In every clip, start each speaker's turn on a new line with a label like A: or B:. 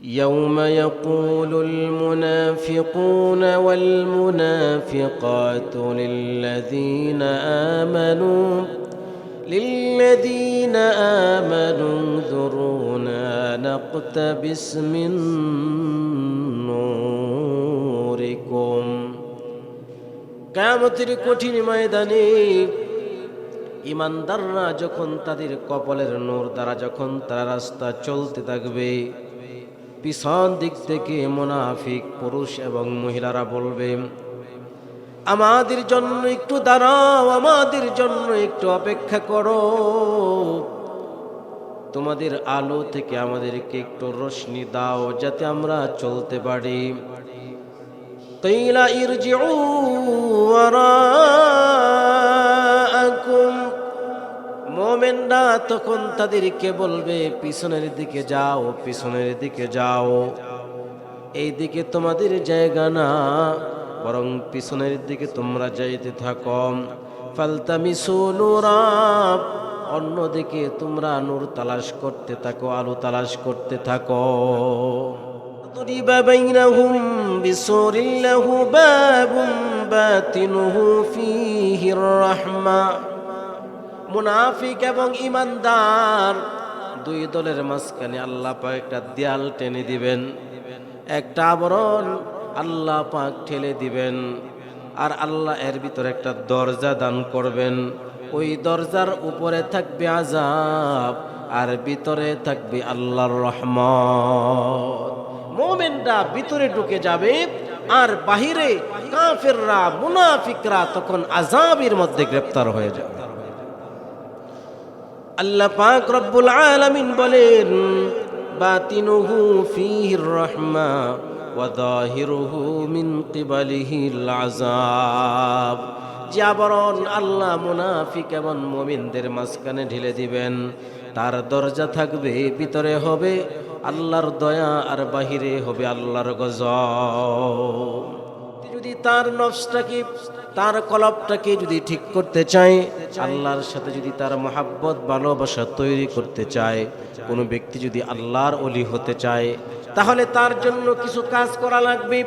A: يوم يقول المنافقون والمنافقات للذين آمنوا للذين آمنوا انظرونا نقتبس من نوركم কায়ামতের কঠিন ময়দানে ইমানদাররা যখন তাদের কপালের নূর দ্বারা যখন তারা রাস্তা চলতে থাকবে পিছন দিক থেকে মোনাফিক পুরুষ এবং মহিলারা বলবে, আমাদের জন্য একটু দাঁড়াও, আমাদের জন্য একটু অপেক্ষা করো। তোমাদের আলো থেকে আমাদেরকে একটু রশ্মি দাও যাতে আমরা চলতে পারি। তৈলা ইরজিউ আরা তখন তাদেরকে বলবে পিছনের দিকে যাও পিছনের দিকে যাও এই দিকে তোমাদের জায়গা না বরং পিছনের দিকে তোমরা যাইতে থাকো ফালতামিসু নূরা অন্যদিকে তোমরা নূর তালাশ করতে থাকো আলো তালাশ করতে থাকো ضرب بينهم بسور له باب باطنه فيه الرحمة মুনাফিক এবং ইমানদার। দুই দলের মাঝখানে আল্লাহ পাক একটা দেয়াল টেনে দিবেন, একটা আবরণ আল্লাহ পাক ঠেলে দিবেন, আর আল্লাহ এর ভিতরে একটা দরজা দান করবেন। ওই দরজার উপরে থাকবে আজাব আর ভিতরে থাকবে আল্লাহর রহমত। মোমেনরা ভিতরে ঢুকে যাবে, আর বাহিরে কাফেররা, মুনাফিকরা তখন আজাবের মধ্যে গ্রেপ্তার হয়ে যাবে। আল্লাহ পাক রব্বুল আলামিন বলেন, বাতিনুহু ফিহির রাহমা ওয়া যাহিরুহু মিন কিবালিহিল আযাব। যে আবরণ আল্লাহ মুনাফিক এবং মুমিনদের মাঝখানে ঢেলে দিবেন, তার দরজা থাকবে, ভিতরে হবে আল্লাহর দয়া আর বাহিরে হবে আল্লাহর গজব। যদি তার নফসটাকে তার কলবটাকে যদি ঠিক করতে চায়, আল্লাহর সাথে যদি তার মহাব্বত, ভালোবাসা তৈরি করতে চায়, কোনো ব্যক্তি যদি আল্লাহর অলি হতে চায়, তাহলে তার জন্য কিছু কাজ করা লাগবে।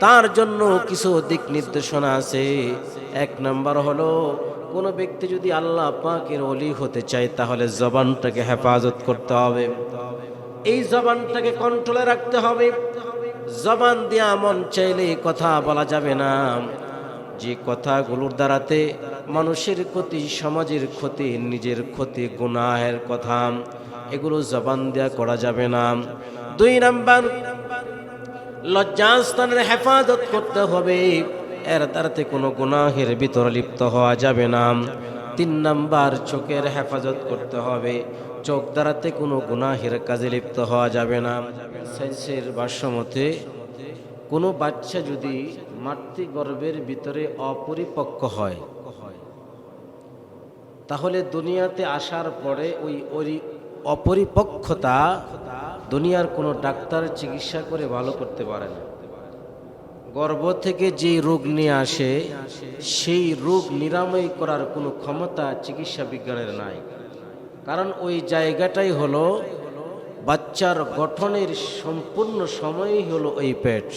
A: তার জন্য কিছু দিক নির্দেশনা আছে। এক নম্বর হলো, কোনো ব্যক্তি যদি আল্লাহ পাকের অলি হতে চায়, তাহলে জবানটাকে হেফাজত করতে হবে। এই জবানটাকে কন্ট্রোলে রাখতে হবে। জবান দিয়া মন চাইলে কথা বলা যাবে না। যে কথাগুলোর দ্বারাতে মানুষের ক্ষতি, সমাজের ক্ষতি, নিজের ক্ষতি, গুনাহের কথা, এগুলো জবান দেয়া করা যাবে না। দুই নাম্বার, লজ্জাস্থানের হেফাজত করতে হবে। এর দ্বারাতে কোনো গুনাহের ভিতরে লিপ্ত হওয়া যাবে না। তিন নাম্বার, চোখের হেফাজত করতে হবে। চোখ দ্বারাতে কোনো গুনাহের কাজে লিপ্ত হওয়া যাবে না। সাইন্সের ভাষ্যমতে কোনো বাচ্চা যদি মাতৃগর্ভের ভিতরে অপরিপক্ক হয়। তাহলে দুনিয়াতে আসার পরে ওই অপরিপক্কতা দুনিয়ার কোনো ডাক্তার চিকিৎসা করে ভালো করতে পারে না। গর্ভ থেকে যে রোগ নিয়ে আসে, সেই রোগ নিরাময় করার কোনো ক্ষমতা চিকিৎসা বিজ্ঞানের নাই। কারণ ওই জায়গাটাই হলো বাচ্চার গঠনের সম্পূর্ণ সময়ই হলো ওই পেট।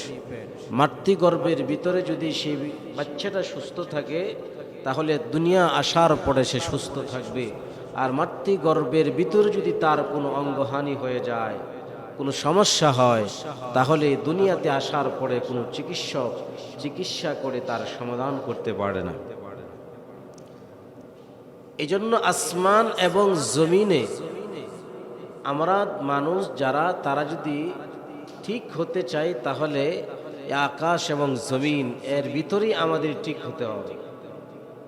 A: মাতৃগর্ভের ভিতরে যদি সেই বাচ্চাটা সুস্থ থাকে, তাহলে দুনিয়া আসার পরে সে সুস্থ থাকবে। আর মাতৃগর্ভের ভিতরে যদি তার কোনো অঙ্গহানি হয়ে যায়, কোনো সমস্যা হয়, তাহলে দুনিয়াতে আসার পরে কোনো চিকিৎসক চিকিৎসা করে তার সমাধান করতে পারে না। এই জন্য আসমান এবং জমিনে আমরা মানুষ যারা, তারা যদি ঠিক হতে চায় তাহলে আকাশ এবং জমিন এর ভিতরেই আমাদের ঠিক হতে হবে।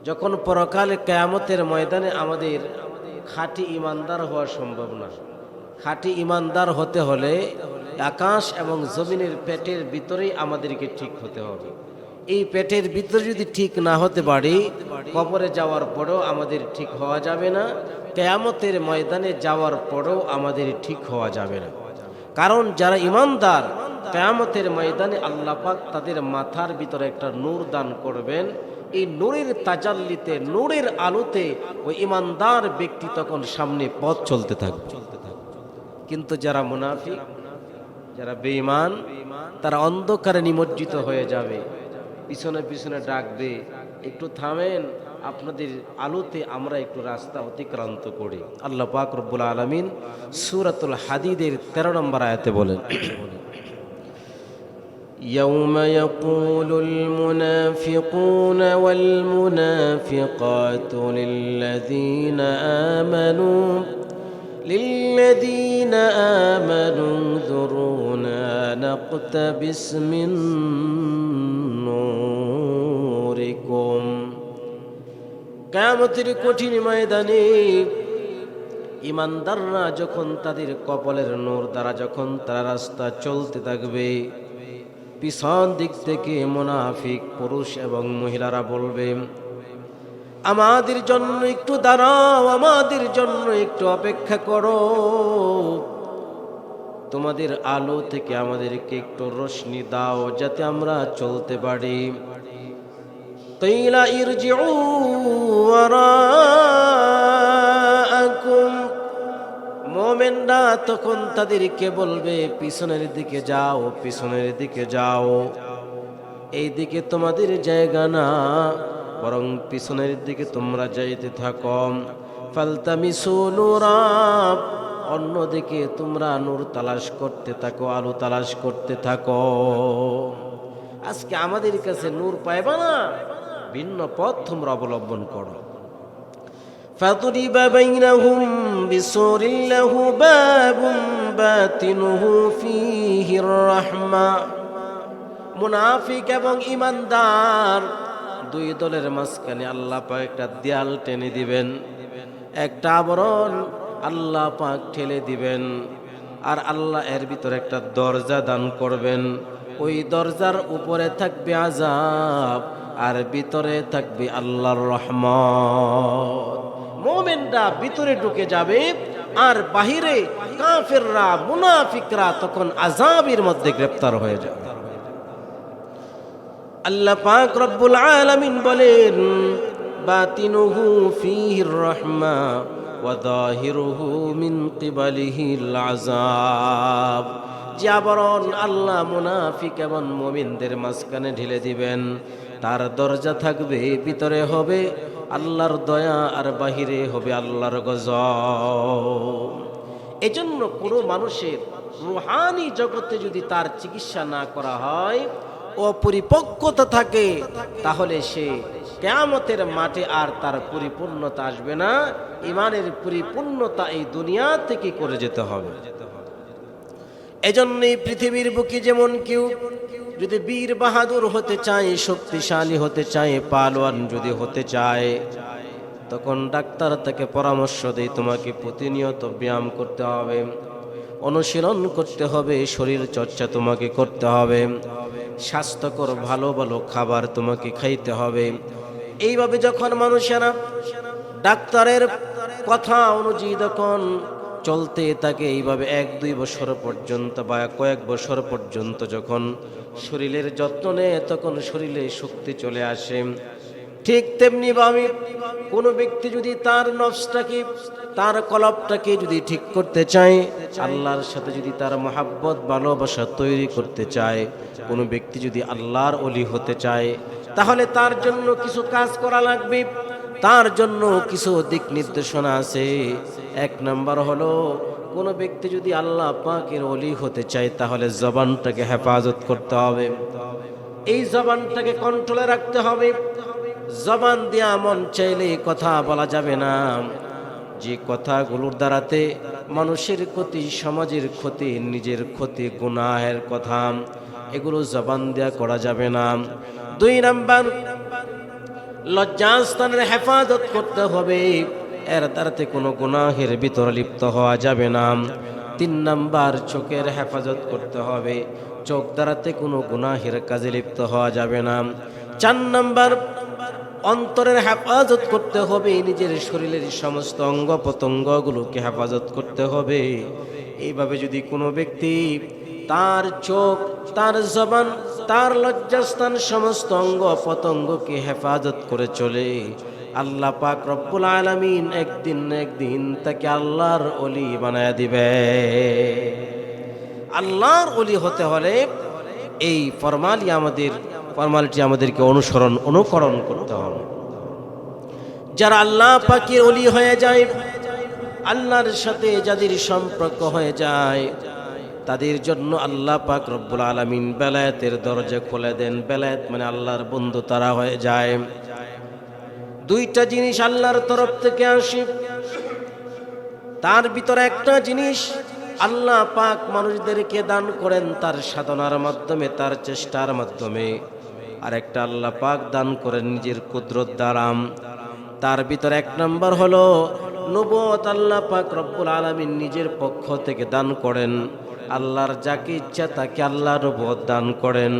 A: যখন পরকালে কেয়ামতের ময়দানে আমাদের খাঁটি ইমানদার হওয়া সম্ভব না। খাঁটি ইমানদার হতে হলে আকাশ এবং জমিনের পেটের ভিতরেই আমাদেরকে ঠিক হতে হবে। এই পেটের ভিতরে যদি ঠিক না হতে পারি, কবরে যাওয়ার পরেও আমাদের ঠিক হওয়া যাবে না। কেয়ামতের ময়দানে যাওয়ার পরেও আমাদের ঠিক হওয়া যাবে না। কারণ যারা ইমানদার, কেয়ামতের ময়দানে আল্লাহ পাক তাদের মাথার ভিতরে একটা নূর দান করবেন। এই নূরের তাজাল্লিতে, নূরের আলোতে ওই ইমানদার ব্যক্তি তখন সামনে পথ চলতে থাকবে। কিন্তু যারা মুনাফিক, যারা বেঈমান, তারা অন্ধকারে নিমজ্জিত হয়ে যাবে। পিছনে পিছনে ডাকবে একটু থামেন আপনাদের আলোতে আমরা একটু রাস্তা অতিক্রান্ত করি আল্লাহ পাক রব্বুল আলমিন সুরাতুল হাদিদের তেরো নম্বর আয়াতে বলেন يوم يقول المنافقون والمنافقات للذين آمنوا للذين آمنوا انظرونا نقتبس من نوركم কামতের কঠিন ময়দানে ইমানদাররা যখন তাদের কপালের নূর দ্বারা যখন তারা রাস্তা চলতে থাকবে পিছন দিক থেকে মোনাফিক পুরুষ এবং মহিলারা বলবে আমাদের জন্য একটু দাঁড়াও আমাদের জন্য একটু অপেক্ষা করো তোমাদের আলো থেকে আমাদেরকে একটু রোশনি দাও যাতে আমরা চলতে পারি। তৈলা মোমেনরা তখন তাদেরকে বলবে, পিছনের দিকে যাও, পিছনের দিকে যাও। এই দিকে তোমাদের জায়গা না, বরং পিছনের দিকে তোমরা যাইতে থাকো। ফালতামিসু নূরা অন্যদিকে তোমরা নূর তালাশ করতে থাকো আলো তালাশ করতে থাকো আজকে আমাদের কাছে নূর পাইবা না ভিন্ন পথ তোমরা অবলম্বন করো فضرب بينهم بسور له باب باطنه فيه الرحمة মুনাফিক এবং ইমানদার দুই দলের মাঝখানে আল্লাহ পাক একটা দেয়াল টেনে দিবেন একটা আবরণ আল্লাহ পাক ঠেলে দিবেন। আর আল্লাহ এর ভিতরে একটা দরজা দান করবেন। ওই দরজার উপরে থাকবে আজাব আর ভিতরে থাকবে আল্লাহর রহমত। মোমেনরা ভিতরে ঢুকে যাবে, আর বাহিরে কাফেররা, মুনাফিকরা তখন আজাবের মধ্যে গ্রেপ্তার হয়ে যাবে। আল্লাহ পাক রব্বুল আলামিন বলেন, বাতিনুহু ফীহির রাহমা। মিন কিবালিহিল আযাব। যে আবরণ আল্লাহ মুনাফিক এবং মুমিনদের মাঝখানে ঢেলে দিবেন, তার দরজা থাকবে, ভিতরে হবে আল্লাহর দয়া আর বাহিরে হবে আল্লাহর গজব। এজন্য কোনো মানুষের রুহানি জগতে যদি তার চিকিৎসা না করা হয় অপরিপক্কতা থাকে, তাহলে সে কেয়ামতের মাঠে আর তার পরিপূর্ণতা আসবে না। ইমানের পরিপূর্ণতা এই দুনিয়া থেকে করে যেতে হবে। এজন্যই পৃথিবীর বুকে যেমন কেউ যদি বীর বাহাদুর হতে চায়, শক্তিশালী হতে চায়, পালোয়ান যদি হতে চায়, তখন ডাক্তার তাকে পরামর্শ দেয়, তোমাকে প্রতিনিয়ত ব্যায়াম করতে হবে। অনুশীলন করতে হবে, শরীর চর্চা তোমাকে করতে হবে, স্বাস্থ্যকর, ভালো ভালো খাবার তোমাকে খাইতে হবে। এইভাবে যখন মানুষেরা ডাক্তারের কথা অনুযায়ী যখন চলতে থাকে, এইভাবে এক, দুই বছর পর্যন্ত বা কয়েক বছর পর্যন্ত যখন শরীরের যত্ন নেয়, তখন শরীরে শক্তি চলে আসে। ঠিক তেমনি ভাবে কোনো ব্যক্তি যদি তার নফসটাকে, তার কলবটাকে যদি ঠিক করতে চায়, আল্লাহর সাথে যদি তার মহাব্বত, ভালোবাসা তৈরি করতে চায়, কোনো ব্যক্তি যদি আল্লাহর অলি হতে চায়, তাহলে তার জন্য কিছু কাজ করা লাগবে। তার জন্য কিছু দিক নির্দেশনা আছে। এক নাম্বার হলো, কোনো ব্যক্তি যদি আল্লাহ পাকের অলি হতে চায়, তাহলে জবানটাকে হেফাজত করতে হবে। এই জবানটাকে কন্ট্রোলে রাখতে হবে। জবান দিয়া মন চাইলে কথা বলা যাবে না। যে কথাগুলোর দ্বারাতে মানুষের ক্ষতি, সমাজের ক্ষতি, নিজের ক্ষতি, গুনাহের কথা, এগুলো জবান দেয়া করা যাবে না। দুই নাম্বার, লজ্জাস্থানের হেফাজত করতে হবে। এর দ্বারাতে কোনো গুনাহের ভিতর লিপ্ত হওয়া যাবে না। তিন নাম্বার, চোখের হেফাজত করতে হবে। চোখ দ্বারাতে কোনো গুনাহের কাজে লিপ্ত হওয়া যাবে না। চার নাম্বার, অন্তরের হেফাজত করতে হবে, নিজের শরীরের সমস্ত অঙ্গ প্রত্যঙ্গগুলোকে হেফাজত করতে হবে। এইভাবে যদি কোনো ব্যক্তি তার চোখ, তার জবান, তার লজ্জাস্থান সমস্ত অঙ্গ পতঙ্গকে হেফাজত করে চলে। আল্লাহ পাক রব্বুল আলামিন একদিন একদিন তাকে আল্লাহর অলি বানায় দিবে। আল্লাহর অলি হতে হলে এই ফরমালি আমাদের ফরমালিটি আমাদেরকে অনুসরণ, অনুকরণ করতে হবে। যারা আল্লাহ পাকের অলি হয়ে যায়, আল্লাহর সাথে যাদের সম্পর্ক হয়ে যায়, তাদের জন্য আল্লাহ পাক রব্বুল আলমিন বেলায়েতের দরজা খুলে দেন। বেলায়েত মানে আল্লাহর বন্ধু তারা হয়ে যায়। দুইটা জিনিস আল্লাহর তরফ থেকে আসে। তার ভিতরে একটা জিনিস আল্লাহ পাক মানুষদেরকে দান করেন তার সাধনার মাধ্যমে, তার চেষ্টার মাধ্যমে। আর একটা আল্লাহ পাক দান করেন নিজের কুদরত দ্বারাম। তার ভিতরে এক নম্বর হলো নবত আল্লাহ পাক রব্বুল আলমিন নিজের পক্ষ থেকে দান করেন। আল্লাহর যাকে ইচ্ছা তাকে আল্লাহ নবত দান করেন।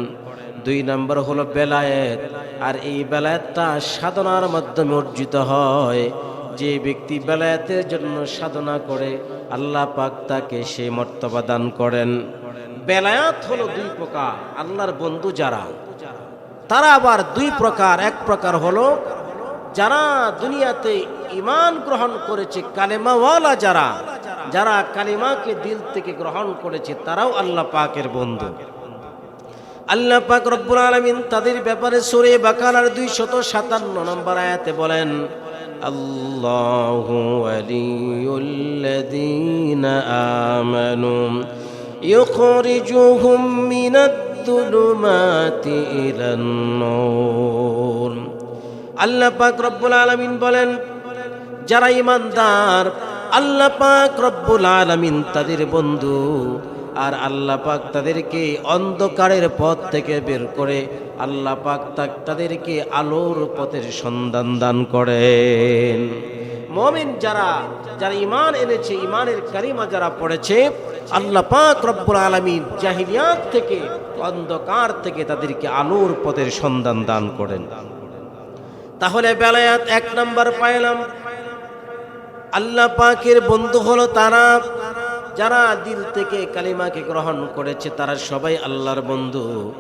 A: দুই নম্বর হলো বেলায়েত, আর এই বেলায়েতটা সাধনার মাধ্যমে অর্জিত হয়। যে ব্যক্তি বেলায়েতের জন্য সাধনা করে, আল্লাহ পাক তাকে সেই মর্তবা দান করেন। বেলায়াত হলো দুই প্রকার, আল্লাহর বন্ধু যারা। তারা আবার দুই প্রকার, এক প্রকার হলো যারা দুনিয়াতে ইমান গ্রহণ করেছে, কালেমাওয়ালা যারা যারা কালিমাকে দিল থেকে গ্রহণ করেছে, তারাও আল্লাহ পাকের বন্ধু। আল্লাহ পাক রব্বুল আলমিন তাদের ব্যাপারে সুরে বাকালার দুই শত সাতান্ন নম্বর আয়াতে বলেন, আল্লাহু ওয়ালিউল্লাযীনা আমানু ইউখরিজুহুম মিনাদ-দুলুমাতি ইলান-নূর আল্লাহ পাক রব্বুল আলমিন বলেন, যারা ইমানদার আল্লাহ পাক রব্বুল আলমিন তাদের বন্ধু আর আল্লাহ পাক তাদেরকে অন্ধকারের পথ থেকে বের করে আল্লাহ তাদেরকে আলোর পথের সন্ধান দান করেন। মমিন যারা যারা ইমান এনেছে ইমানের কারিমা যারা পড়েছে আল্লাহ পাক রব্বুল আলমিন জাহিলিয়াত থেকে, অন্ধকার থেকে তাদেরকে আলোর পথের সন্ধান দান করেন। তাহলে বেলায়াত এক নাম্বার পাইলাম। আল্লাহ পাকের বন্ধু হলো তারা। যারা দিল থেকে কালিমাকে গ্রহণ করেছে, তারা সবাই আল্লাহর বন্ধু।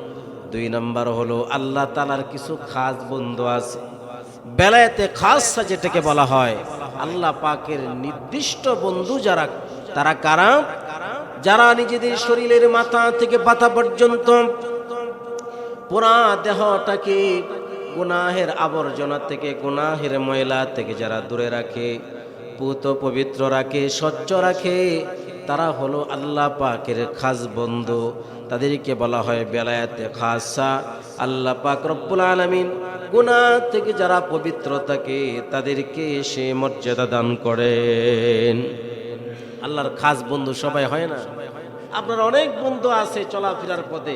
A: দুই নাম্বার হলো আল্লাহ তালার কিছু খাস বন্ধু আছে। বেলায়েতে খাস যেটাকে বলা হয়, আল্লাহ পাকের নির্দিষ্ট বন্ধু যারা, তারা কারা? যারা নিজেদের শরীরের মাথা থেকে পাতা পর্যন্ত পুরা দেহটাকে গুনাহের আবর্জনা থেকে, গুনাহের ময়লা থেকে যারা দূরে রাখে, পুত পবিত্র রাখে, স্বচ্ছ রাখে, তারা হলো আল্লাহ পাকের খাস বন্ধু। তাদেরকে বলা হয় বেলায়াতে খাসা। আল্লাহ পাক রব্বুল আলমিন গুনা থেকে যারা পবিত্র থাকে তাদেরকে সে মর্যাদা দান করেন। আল্লাহর খাস বন্ধু সবাই হয় না। আপনার অনেক বন্ধু আছে চলাফেরার পথে,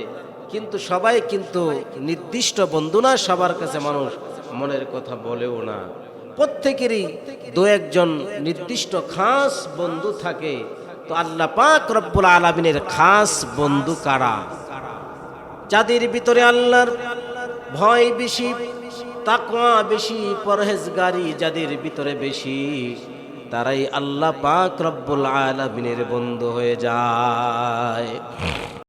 A: কিন্তু সবাই কিন্তু নির্দিষ্ট বন্ধু না, সবার কাছে মানুষ মনের কথা বলেও না। প্রত্যেকেরই দু একজন নির্দিষ্ট খাস বন্ধু থাকে। তো আল্লাহ পাক রব্বুল আলমিনের খাস বন্ধু কারা? যাদের ভিতরে আল্লাহর ভয় বেশি, তাকওয়া বেশি, পরহেজগারি যাদের ভিতরে বেশি তারাই আল্লাহ পাক রব্বুল আলমিনের বন্ধু হয়ে যায়।